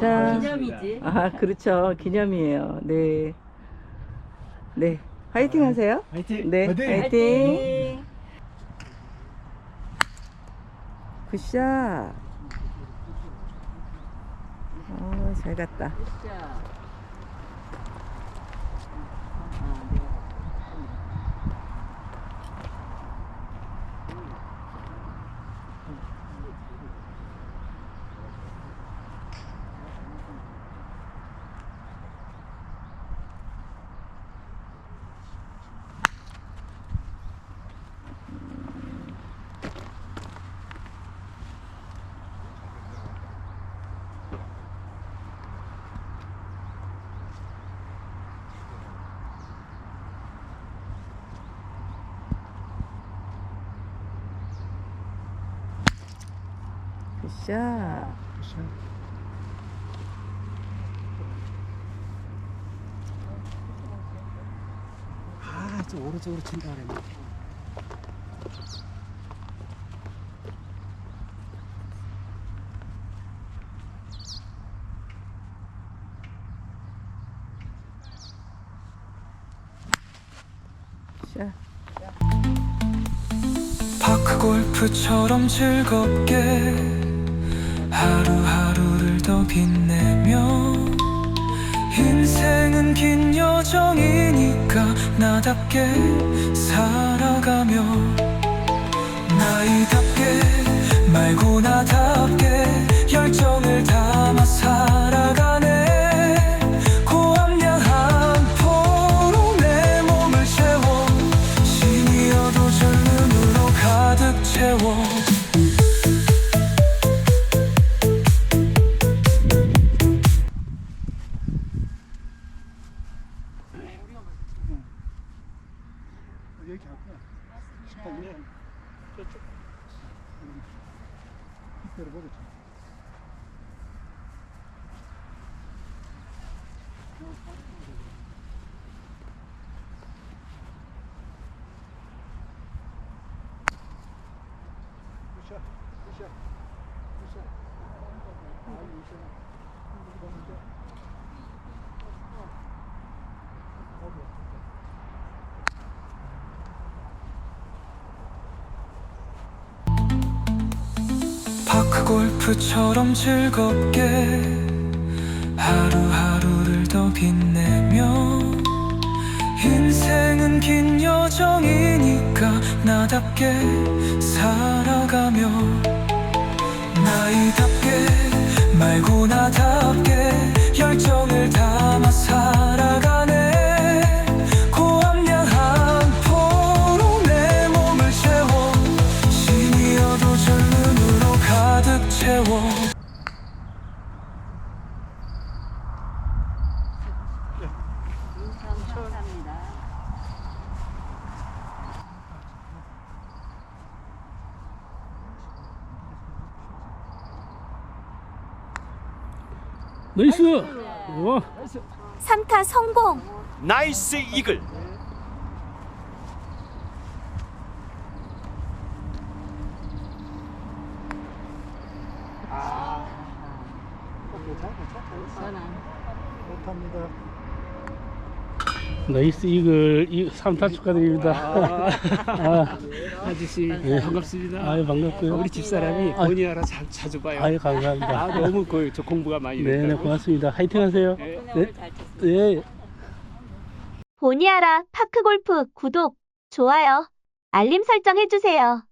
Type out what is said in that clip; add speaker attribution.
Speaker 1: 자,
Speaker 2: 기념이지.
Speaker 1: 아, 그렇죠. 기념이에요. 네. 네. 화이팅 하세요.
Speaker 3: 화이팅!
Speaker 1: 네.
Speaker 3: 화이팅!
Speaker 1: 화이팅. 굿샷. 어, 잘 갔다.
Speaker 2: 자. 아, 내가
Speaker 1: 굿샷.
Speaker 3: 아, 좀 오른쪽으로 친다 그랬네.
Speaker 4: 파크 골프처럼 즐겁게 하루하루를 더 빛내며 인생은 긴 여정이니까 나답게 살아가며 나이답게 말고 나답게 열정을 담
Speaker 3: 여기 할거야 식당에 저쪽. 이
Speaker 4: 골프처럼 즐겁게 하루하루를 더 빛내며 인생은 긴 여정이니까 나답게 살아가며 나이답게 말고 나답게
Speaker 3: 나이스! 와!
Speaker 5: 3타 성공.
Speaker 6: 나이스 이글
Speaker 3: 괜찮아, 괜찮아. 못합니다.
Speaker 7: 나이스 이글 이 3타 축하드립니다. 아,
Speaker 3: 아저씨
Speaker 7: 예.
Speaker 3: 반갑습니다.
Speaker 7: 아유 반갑고요.
Speaker 3: 우리 집사람이
Speaker 7: 아.
Speaker 3: 본의하라 자, 자주 봐요.
Speaker 7: 아유 감사합니다.
Speaker 3: 아, 너무 그, 저 공부가 많이
Speaker 7: 네, 네
Speaker 3: 됐다고.
Speaker 7: 고맙습니다. 화이팅 하세요.
Speaker 3: 네.
Speaker 2: 잘 쳤어요.
Speaker 7: 네.
Speaker 5: 보니아라 파크골프 구독, 좋아요, 알림 설정 해주세요.